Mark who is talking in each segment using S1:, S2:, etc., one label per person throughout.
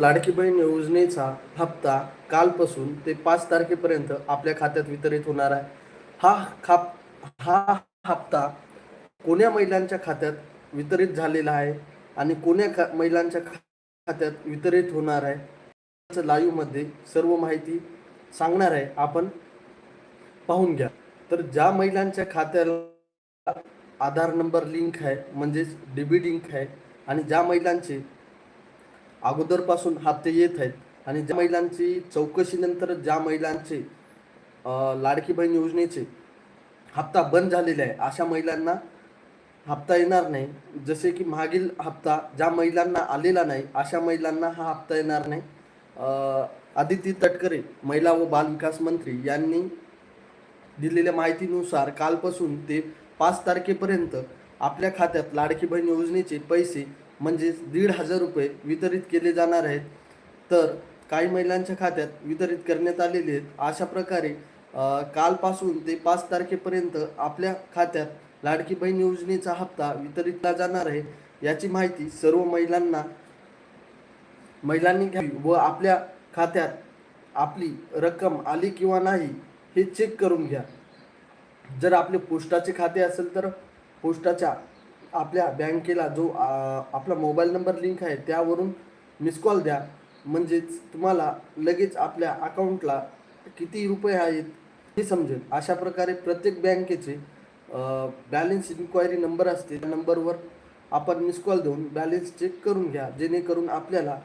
S1: लाडकी बहीण योजनेचा हप्ता कालपासून ते पाच तारखेपर्यंत आपल्या खात्यात वितरित होणार आहे. हा खाप हा हप्ता कोण्या महिलांच्या खात्यात वितरित झालेला आहे आणि कोण्या खा महिलांच्या खात्यात वितरित होणार आहे लाईव्हमध्ये सर्व माहिती सांगणार आहे आपण. पाहून घ्या. तर ज्या महिलांच्या खात्याला आधार नंबर लिंक आहे म्हणजेच डेबिट लिंक आहे आणि ज्या महिलांचे अगोदरपासून हप्ते येत आहेत. आणि ज्या महिलांची चौकशीनंतर ज्या महिलांचे लाडकी बहीण योजनेचे हप्ता बंद झालेले आहे अशा महिलांना हप्ता येणार नाही. जसे की मागील हप्ता ज्या महिलांना आलेला नाही अशा महिलांना हा हप्ता येणार नाही. आदिती तटकरे महिला व बालविकास मंत्री यांनी दिलेल्या माहितीनुसार कालपासून ते पाच तारखेपर्यंत आपल्या खात्यात लाडकी बहीण योजनेचे पैसे म्हणजेच दीड हजार रुपये वितरित केले जाणार आहेत. तर काही महिलांच्या खात्यात वितरित करण्यात आलेले आहेत. अशा प्रकारे कालपासून ते पाच तारखेपर्यंत आपल्या खात्यात लाडकी बहीण योजनेचा हप्ता वितरित केला जाणार आहे. याची माहिती सर्व महिलांना महिलांनी घ्यावी व आपल्या खात्यात आपली रक्कम आली किंवा नाही हे चेक करून घ्या. जर आपले पोस्टाचे खाते असेल तर पोस्टाच्या आपल्या बँकेला जो आपला मोबाईल नंबर लिंक आहे त्यावरून मिस कॉल द्या. म्हणजेच तुम्हाला लगेच आपल्या अकाउंटला किती रुपये आहेत हे समजेल. अशा प्रकारे प्रत्येक बँकेचे बॅलन्स इन्क्वायरी नंबर असते. त्या नंबरवर आपण मिस कॉल देऊन बॅलेन्स चेक करून घ्या. जेणेकरून आपल्याला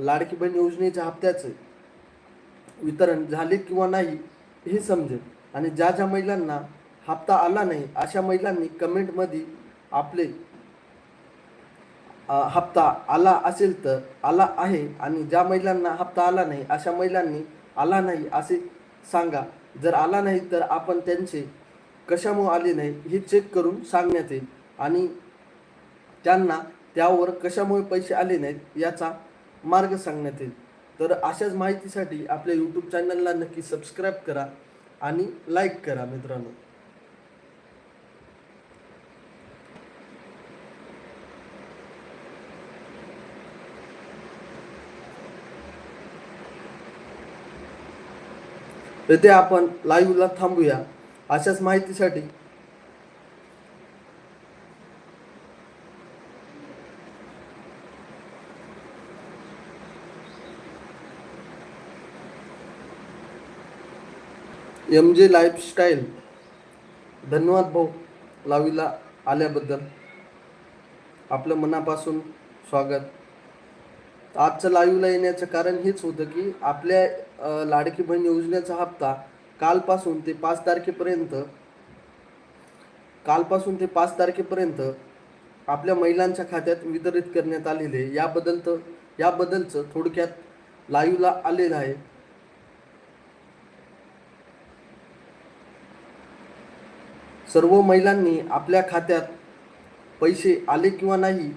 S1: लाडकी बहीण योजनेच्या हप्त्याचे वितरण झाले किंवा नाही हे समजेल. आणि ज्या ज्या महिलांना हप्ता आला नाही अशा महिलांनी कमेंटमध्ये आपले हप्ता आला असेल तर आला आहे आणि ज्या महिलांना हप्ता आला नाही अशा महिलांनी आला नाही असे सांगा. जर आला नाही तर आपण त्यांचे कशामुळे आले नाही हे चेक करून सांगण्यात येईल आणि त्यांना त्यावर कशामुळे पैसे आले नाहीत याचा मार्ग सांगण्यात येईल. तर अशाच माहितीसाठी आपल्या यूट्यूब चॅनलला नक्की सबस्क्राईब करा आणि लाईक करा मित्रांनो. येथे आपण लाईव्हला थांबूया अशाच माहितीसाठी. एम जे लाईफस्टाईल धन्यवाद भाऊ लावीला आल्याबद्दल. आपलं मनापासून स्वागत. आजचं लाईव्हला येण्याचं कारण हेच होतं की आपल्या लाडकी बहीण योजनेचा हप्ता कालपासून ते पाच तारखेपर्यंत कालपासून ते पाच तारखेपर्यंत आपल्या महिलांच्या खात्यात वितरित करण्यात आलेले याबद्दल तर याबद्दलचं थोडक्यात लाईव्हला आलेलं आहे. सर्व महिलांनी आपल्या खात्यात पैसे आले किंवा नाही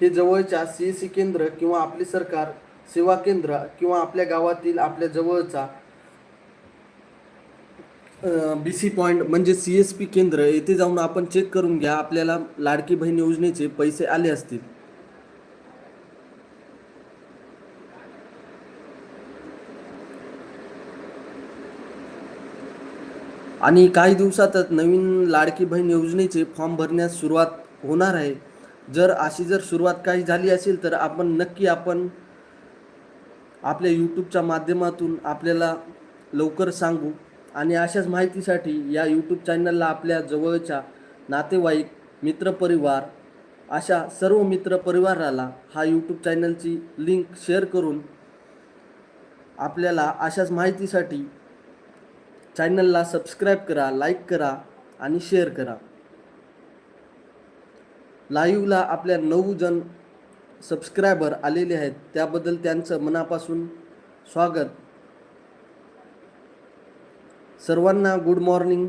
S1: हे जवळच्या सी एस सी केंद्र किंवा आपले सरकार सेवा केंद्र किंवा आपल्या गावातील आपल्या जवळचा बी सी पॉईंट म्हणजे सी एस पी केंद्र येथे जाऊन आपण चेक करून घ्या आपल्याला लाडकी बहीण योजनेचे पैसे आले असतील. आणि काही दिवसातच नवीन लाडकी बहीण योजनेचे फॉर्म भरण्यास सुरुवात होणार आहे. जर अशी जर सुरुवात काही झाली असेल तर आपण नक्की आपण आपल्या यूट्यूबच्या माध्यमातून आपल्याला लवकर सांगू. आणि अशाच माहितीसाठी या यूट्यूब चॅनलला आपल्या जवळच्या नातेवाईक मित्रपरिवार अशा सर्व मित्रपरिवाराला हा यूट्यूब चॅनलची लिंक शेअर करून आपल्याला अशाच माहितीसाठी चॅनलला सबस्क्राईब करा लाईक करा आणि शेअर करा. लाईव्हला आपल्या नऊ जण सबस्क्रायबर आलेले आहेत. त्याबद्दल त्यांचं मनापासून स्वागत. सर्वांना गुड मॉर्निंग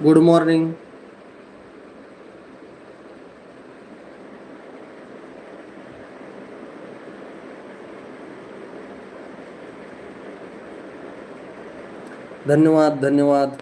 S1: गुड मॉर्निंग धन्यवाद धन्यवाद।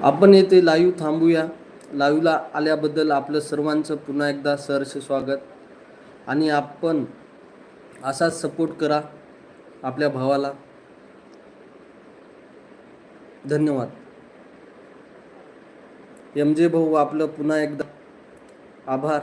S1: आपण येथे लाईव्ह थांबूया. लाईव्हला आल्याबद्दल आपलं सर्वांचं पुन्हा एकदा सहर्ष स्वागत. आणि आपण असाच सपोर्ट करा आपल्या भावाला. धन्यवाद. एम जे भाऊ आपलं पुन्हा एकदा आभार.